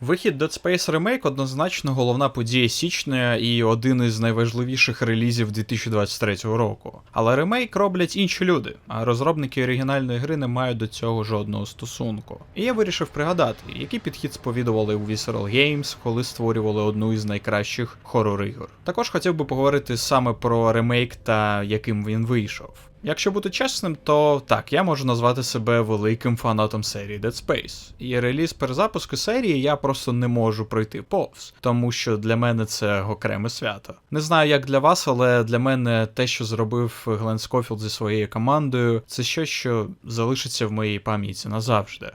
Вихід Dead Space Remake однозначно головна подія січня і один із найважливіших релізів 2023 року. Але ремейк роблять інші люди, а розробники оригінальної гри не мають до цього жодного стосунку. І я вирішив пригадати, який підхід сповідували у Visceral Games, коли створювали одну із найкращих хорор-ігор. Також хотів би поговорити саме про ремейк та яким він вийшов. Якщо бути чесним, то так, я можу назвати себе великим фанатом серії Dead Space. І реліз перезапуску серії я просто не можу пройти повз, тому що для мене це окреме свято. Не знаю, як для вас, але для мене те, що зробив Глен Скофілд зі своєю командою, це щось, що залишиться в моїй пам'яті назавжди.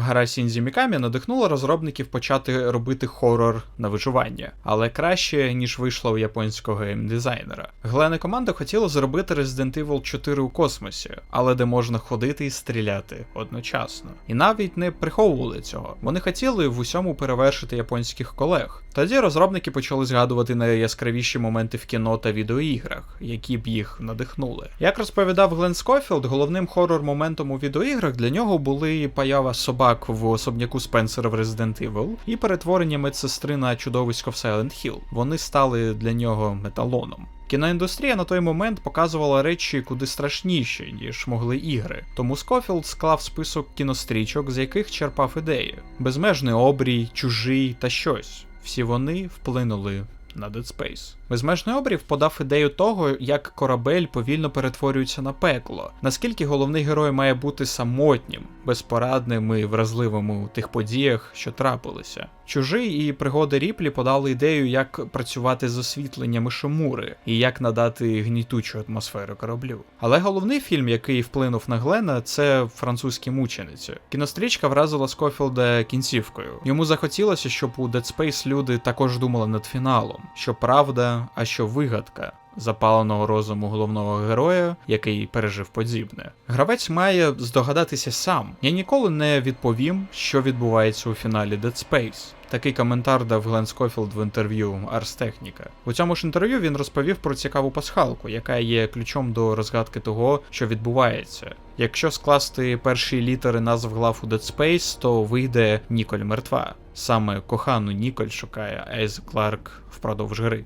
Гра Сінзі Мікамі надихнула розробників почати робити хорор на виживання, але краще, ніж вийшло у японського геймдизайнера. Глена команда хотіла зробити Resident Evil 4 у космосі, але де можна ходити і стріляти одночасно. І навіть не приховували цього. Вони хотіли в усьому перевершити японських колег. Тоді розробники почали згадувати найяскравіші моменти в кіно та відеоіграх, які б їх надихнули. Як розповідав Глен Скофілд, головним хорор-моментом у відеоіграх для нього були поява собак в особняку Спенсера в Resident Evil і перетворення медсестри на чудовисько в Silent Hill. Вони стали для нього металоном. Кіноіндустрія на той момент показувала речі куди страшніші, ніж могли ігри. Тому Скофілд склав список кінострічок, з яких черпав ідеї: безмежний обрій, чужий та щось. Всі вони вплинули на Dead Space. Безмежний обрів подав ідею того, як корабель повільно перетворюється на пекло, наскільки головний герой має бути самотнім, безпорадним і вразливим у тих подіях, що трапилися. Чужий і пригоди Ріплі подали ідею, як працювати з освітленнями Шимури і як надати гнітучу атмосферу кораблю. Але головний фільм, який вплинув на Глена, це французькі мучениці. Кінострічка вразила Скофілда кінцівкою. Йому захотілося, щоб у Dead Space люди також думали над фіналом, що правда, а що вигадка. Запаленого розуму головного героя, який пережив подібне. Гравець має здогадатися сам. Я ніколи не відповім, що відбувається у фіналі Dead Space. Такий коментар дав Глен Скофілд в інтерв'ю Ars Technica. У цьому ж інтерв'ю він розповів про цікаву пасхалку, яка є ключом до розгадки того, що відбувається. Якщо скласти перші літери назв глав у Dead Space, то вийде Ніколь мертва. Саме кохану Ніколь шукає Ейз Кларк впродовж гри.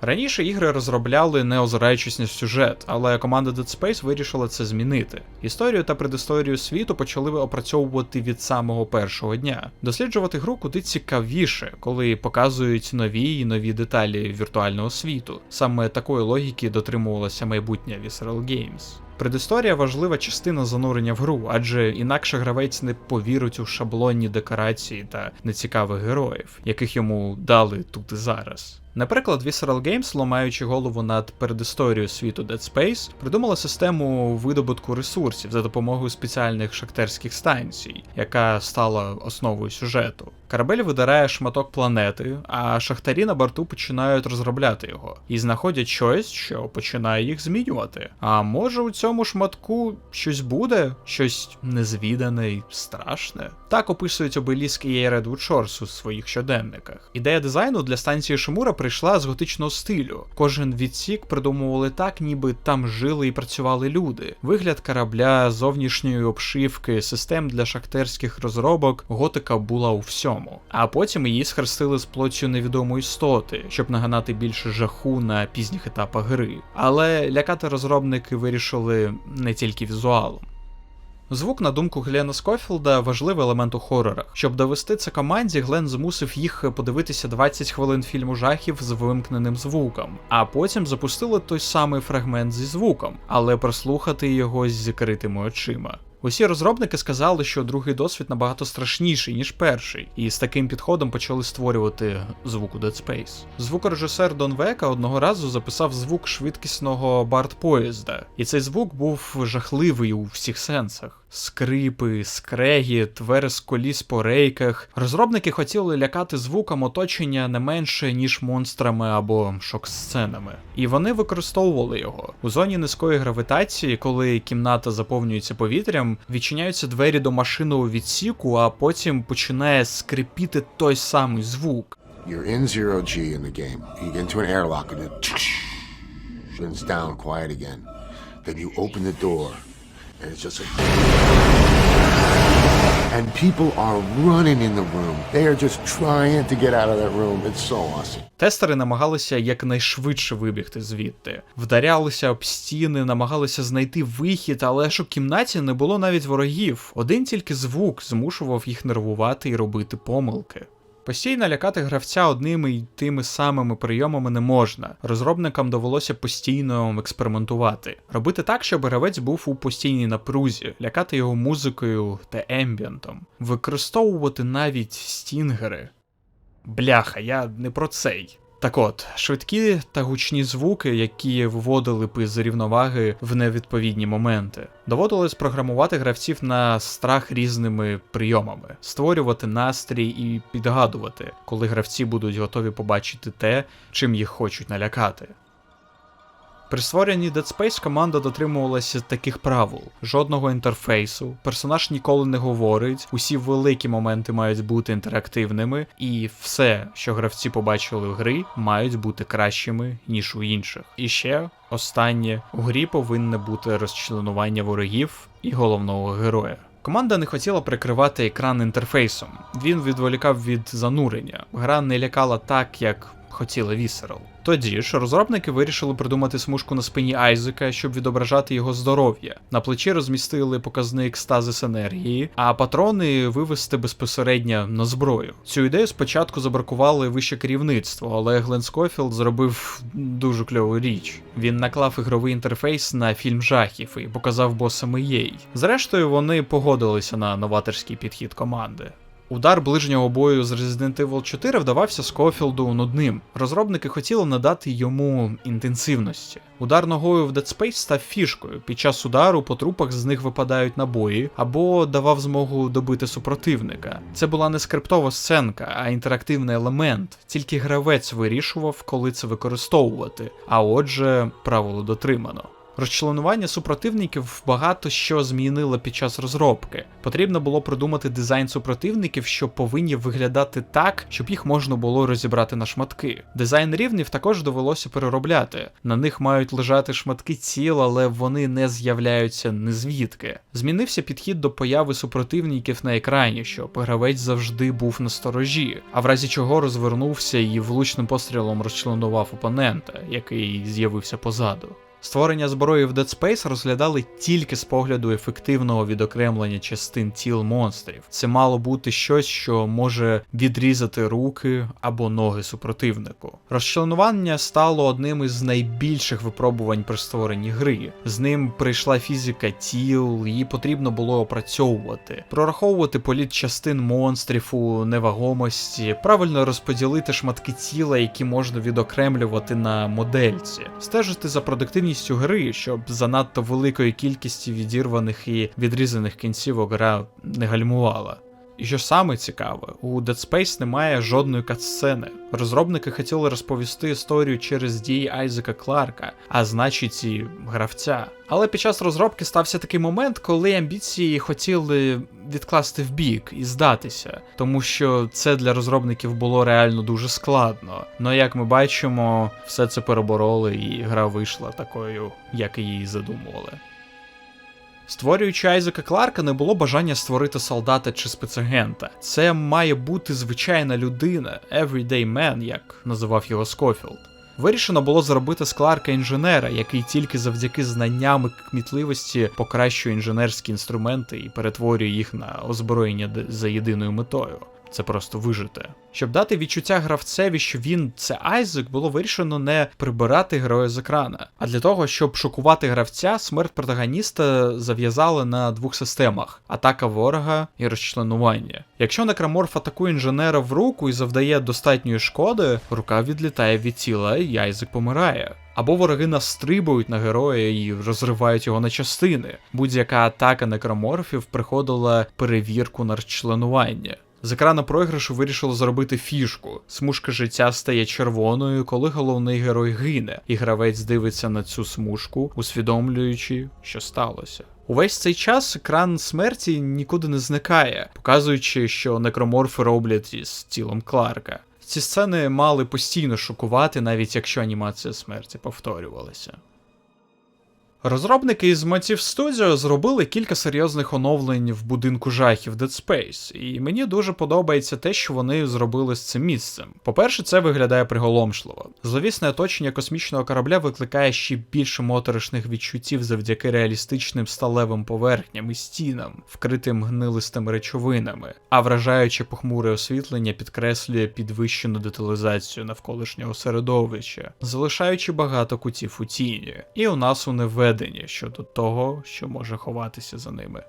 Раніше ігри розробляли не озираючись на сюжет, але команда Dead Space вирішила це змінити. Історію та предісторію світу почали опрацьовувати від самого першого дня. Досліджувати гру куди цікавіше, коли показують нові і нові деталі віртуального світу. Саме такої логіки дотримувалася майбутня Visceral Games. Предісторія важлива частина занурення в гру, адже інакше гравець не повірить у шаблонні декорації та нецікавих героїв, яких йому дали тут і зараз. Наприклад, Visceral Games, ламаючи голову над передісторією світу Dead Space, придумала систему видобутку ресурсів за допомогою спеціальних шахтерських станцій, яка стала основою сюжету. Корабель видирає шматок планети, а шахтарі на борту починають розробляти його і знаходять щось, що починає їх змінювати. А може у цьому шматку щось буде, щось незвідане й страшне. Так описують обеліск і Redwood Shores у своїх щоденниках. Ідея дизайну для станції Шимура прийшла з готичного стилю. Кожен відсік придумували так, ніби там жили і працювали люди. Вигляд корабля, зовнішньої обшивки, систем для шахтерських розробок, готика була у всьому. А потім її схрестили з плоттю невідомої істоти, щоб наганати більше жаху на пізніх етапах гри. Але лякати розробники вирішили не тільки візуалом. Звук, на думку Глена Скофілда, важливий елемент у хорорах. Щоб довести це команді, Глен змусив їх подивитися 20 хвилин фільму жахів з вимкненим звуком, а потім запустили той самий фрагмент зі звуком, але прослухати його з закритими очима. Усі розробники сказали, що другий досвід набагато страшніший, ніж перший, і з таким підходом почали створювати звук у Dead Space. Звукорежисер Дон Века одного разу записав звук швидкісного барт-поїзда, і цей звук був жахливий у всіх сенсах. Скрипи, скрегіт, верес коліс по рейках. Розробники хотіли лякати звуком оточення не менше, ніж монстрами або шок-сценами. І вони використовували його. У зоні низької гравітації, коли кімната заповнюється повітрям, відчиняються двері до машинного відсіку, а потім починає скрипіти той самий звук. You're in zero G in the game. You get into an airlock and it down quiet again. Then you open the door and it's just like And people are running in the room. They are just trying to get out of that room. It's so awesome. Тестери намагалися якнайшвидше вибігти звідти, вдарялися об стіни, намагалися знайти вихід, але ж у кімнаті не було навіть ворогів. Один тільки звук змушував їх нервувати і робити помилки. Постійно лякати гравця одними й тими самими прийомами не можна. Розробникам довелося постійно експериментувати, робити так, щоб гравець був у постійній напрузі, лякати його музикою та ембієнтом, використовувати навіть стінгери. Бляха, я не про цей. Так от, швидкі та гучні звуки, які виводили би з рівноваги в невідповідні моменти, доводилось програмувати гравців на страх різними прийомами, створювати настрій і підгадувати, коли гравці будуть готові побачити те, чим їх хочуть налякати. При створенні Dead Space команда дотримувалася таких правил: жодного інтерфейсу, персонаж ніколи не говорить, усі великі моменти мають бути інтерактивними, і все, що гравці побачили в грі, мають бути кращими, ніж у інших. І ще останнє у грі повинне бути розчленування ворогів і головного героя. Команда не хотіла прикривати екран інтерфейсом. Він відволікав від занурення. Гра не лякала так, як хотіла Visceral. Тоді ж розробники вирішили придумати смужку на спині Айзека, щоб відображати його здоров'я. На плечі розмістили показник стазис енергії, а патрони вивести безпосередньо на зброю. Цю ідею спочатку забракували вище керівництво, але Глен Скофілд зробив дуже кльову річ. Він наклав ігровий інтерфейс на фільм жахів і показав босами їй. Зрештою, вони погодилися на новаторський підхід команди. Удар ближнього бою з Resident Evil 4 вдавався Скофілду нудним. Розробники хотіли надати йому інтенсивності. Удар ногою в Dead Space став фішкою. Під час удару по трупах з них випадають набої або давав змогу добити супротивника. Це була не скриптова сценка, а інтерактивний елемент. Тільки гравець вирішував, коли це використовувати. А отже, правило дотримано. Розчленування супротивників багато що змінило під час розробки. Потрібно було придумати дизайн супротивників, що повинні виглядати так, щоб їх можна було розібрати на шматки. Дизайн рівнів також довелося переробляти. На них мають лежати шматки тіл, але вони не з'являються незвідки. Змінився підхід до появи супротивників на екрані, щоб гравець завжди був на сторожі, а в разі чого розвернувся і влучним пострілом розчленував опонента, який з'явився позаду. Створення зброї в Dead Space розглядали тільки з погляду ефективного відокремлення частин тіл монстрів. Це мало бути щось, що може відрізати руки або ноги супротивнику. Розчленування стало одним із найбільших випробувань при створенні гри. З ним прийшла фізика тіл, її потрібно було опрацьовувати, прораховувати політ частин монстрів у невагомості, правильно розподілити шматки тіла, які можна відокремлювати на модельці, стежити за продуктивністю гри, щоб занадто великої кількості відірваних і відрізаних кінцівок гра не гальмувала. І що саме цікаве, у Dead Space немає жодної катсцени. Розробники хотіли розповісти історію через дії Айзека Кларка, а значить і гравця. Але під час розробки стався такий момент, коли амбіції хотіли відкласти в бік і здатися, тому що це для розробників було реально дуже складно. Но як ми бачимо, все це перебороли, і гра вийшла такою, як її задумували. Створюючи Айзека Кларка, не було бажання створити солдата чи спецагента. Це має бути звичайна людина, everyday man, як називав його Скофілд. Вирішено було зробити з Кларка інженера, який тільки завдяки знанням і кмітливості покращує інженерські інструменти і перетворює їх на озброєння за єдиною метою. Це просто вижити. Щоб дати відчуття гравцеві, що він це Айзек, було вирішено не прибирати героя з екрана. А для того, щоб шокувати гравця, смерть протагоніста зав'язали на двох системах: атака ворога і розчленування. Якщо некроморф атакує інженера в руку і завдає достатньої шкоди, рука відлітає від тіла, і Айзек помирає. Або вороги настрибують на героя і розривають його на частини. Будь-яка атака некроморфів приходила перевірку на розчленування. З екрана програшу вирішили зробити фішку. Смужка життя стає червоною, коли головний герой гине, і гравець дивиться на цю смужку, усвідомлюючи, що сталося. Увесь цей час екран смерті нікуди не зникає, показуючи, що некроморфи роблять із тілом Кларка. Ці сцени мали постійно шокувати, навіть якщо анімація смерті повторювалася. Розробники із Motif Studio зробили кілька серйозних оновлень в будинку жахів Dead Space, і мені дуже подобається те, що вони зробили з цим місцем. По-перше, це виглядає приголомшливо. Зловісне оточення космічного корабля викликає ще більше моторошних відчуттів завдяки реалістичним сталевим поверхням і стінам, вкритим гнилистими речовинами, а вражаюче похмуре освітлення підкреслює підвищену деталізацію навколишнього середовища, залишаючи багато кутів у тіні. І у нас у неведенні щодо того, що може ховатися за ними.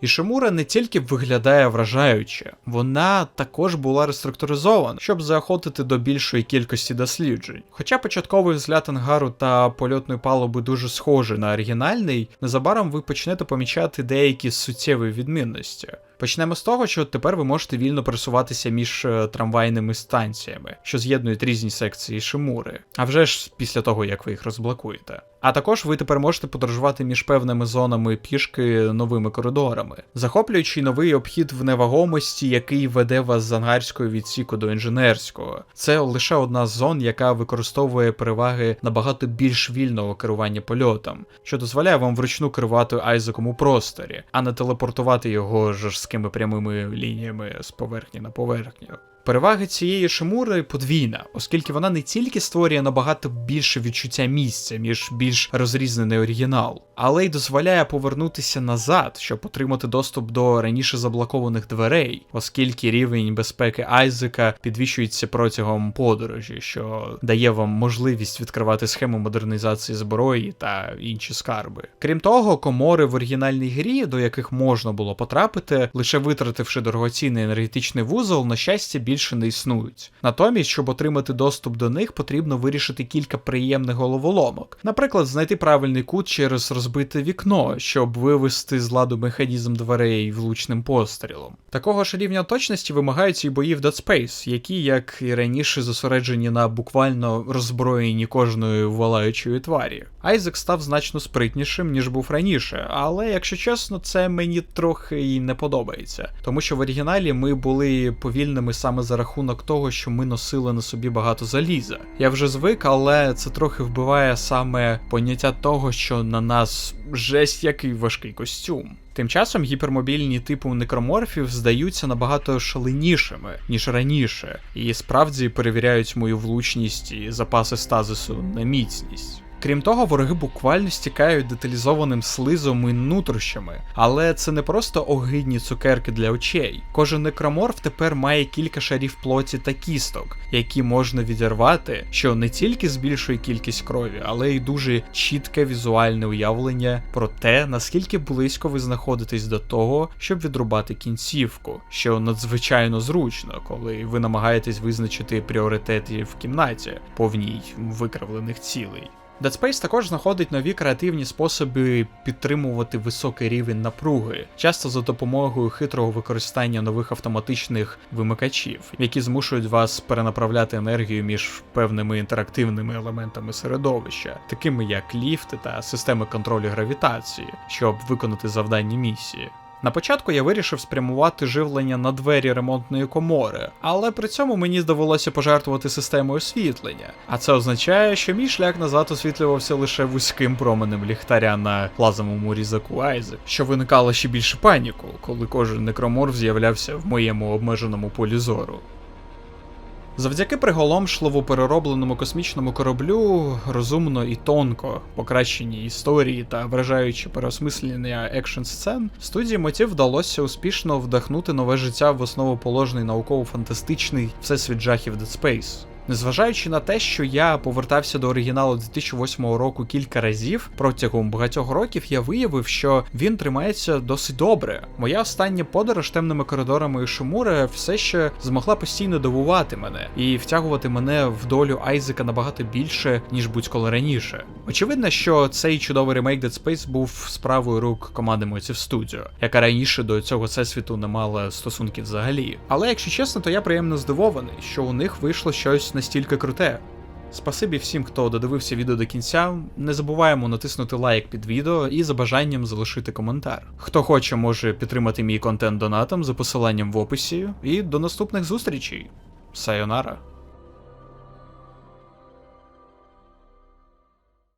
Ішимура не тільки виглядає вражаюче, вона також була реструктуризована, щоб заохотити до більшої кількості досліджень. Хоча початковий взгляд ангару та польотної палуби дуже схожий на оригінальний, незабаром ви почнете помічати деякі суттєві відмінності. Почнемо з того, що тепер ви можете вільно пересуватися між е, трамвайними станціями, що з'єднують різні секції Шимури, а вже ж після того, як ви їх розблокуєте. А також ви тепер можете подорожувати між певними зонами пішки новими коридорами, захоплюючи новий обхід в невагомості, який веде вас з ангарського відсіку до інженерського. Це лише одна з зон, яка використовує переваги набагато більш вільного керування польотом, що дозволяє вам вручну керувати Айзеком у просторі, а не телепортувати його жорсткими прямими лініями з поверхні на поверхню. Перевага цієї шимури подвійна, оскільки вона не тільки створює набагато більше відчуття місця, ніж більш розрізнений оригінал, але й дозволяє повернутися назад, щоб отримати доступ до раніше заблокованих дверей, оскільки рівень безпеки Айзека підвищується протягом подорожі, що дає вам можливість відкривати схему модернізації зброї та інші скарби. Крім того, комори в оригінальній грі, до яких можна було потрапити, лише витративши дорогоцінний енергетичний вузол, на щастя, більше не існують. Натомість, щоб отримати доступ до них, потрібно вирішити кілька приємних головоломок. Наприклад, знайти правильний кут через розбите вікно, щоб вивести з ладу механізм дверей влучним пострілом. Такого ж рівня точності вимагають і бої в Dead Space, які, як і раніше, зосереджені на буквально роззброєнні кожної волаючої тварі. Айзек став значно спритнішим, ніж був раніше, але якщо чесно, це мені трохи і не подобається, тому що в оригіналі ми були повільними саме за рахунок того, що ми носили на собі багато заліза. Я вже звик, але це трохи вбиває саме поняття того, що на нас жесть який важкий костюм. Тим часом гіпермобільні типу некроморфів здаються набагато шаленішими, ніж раніше, і справді перевіряють мою влучність і запаси стазису на міцність. Крім того, вороги буквально стікають деталізованим слизом і нутрощами, але це не просто огидні цукерки для очей. Кожен некроморф тепер має кілька шарів плоті та кісток, які можна відірвати, що не тільки збільшує кількість крові, але й дуже чітке візуальне уявлення про те, наскільки близько ви знаходитесь до того, щоб відрубати кінцівку, що надзвичайно зручно, коли ви намагаєтесь визначити пріоритети в кімнаті, повній викривлених цілей. Dead Space також знаходить нові креативні способи підтримувати високий рівень напруги, часто за допомогою хитрого використання нових автоматичних вимикачів, які змушують вас перенаправляти енергію між певними інтерактивними елементами середовища, такими як ліфти та системи контролю гравітації, щоб виконати завдання місії. На початку я вирішив спрямувати живлення на двері ремонтної комори, але при цьому мені довелося пожертвувати системою освітлення. А це означає, що мій шлях назад освітлювався лише вузьким променем ліхтаря на плазовому різаку Айзек, що виникало ще більше паніку, коли кожен некроморф з'являвся в моєму обмеженому полі зору. Завдяки приголомшливо переробленому космічному кораблю, розумно і тонко покращеній історії та вражаючі переосмислення екшн сцен, студії мотив вдалося успішно вдахнути нове життя в основоположний науково-фантастичний всесвіт жахів Dead Space. Незважаючи на те, що я повертався до оригіналу 2008 року кілька разів, протягом багатьох років я виявив, що він тримається досить добре. Моя остання подорож темними коридорами Шимури все ще змогла постійно дивувати мене і втягувати мене в долю Айзека набагато більше, ніж будь-коли раніше. Очевидно, що цей чудовий ремейк Dead Space був справою рук команди Motive Studio, яка раніше до цього всесвіту не мала стосунків взагалі. Але якщо чесно, то я приємно здивований, що у них вийшло щось настільки круте. Спасибі всім, хто додивився відео до кінця. Не забуваємо натиснути лайк під відео і за бажанням залишити коментар. Хто хоче, може підтримати мій контент донатом за посиланням в описі. І до наступних зустрічей. Сайонара.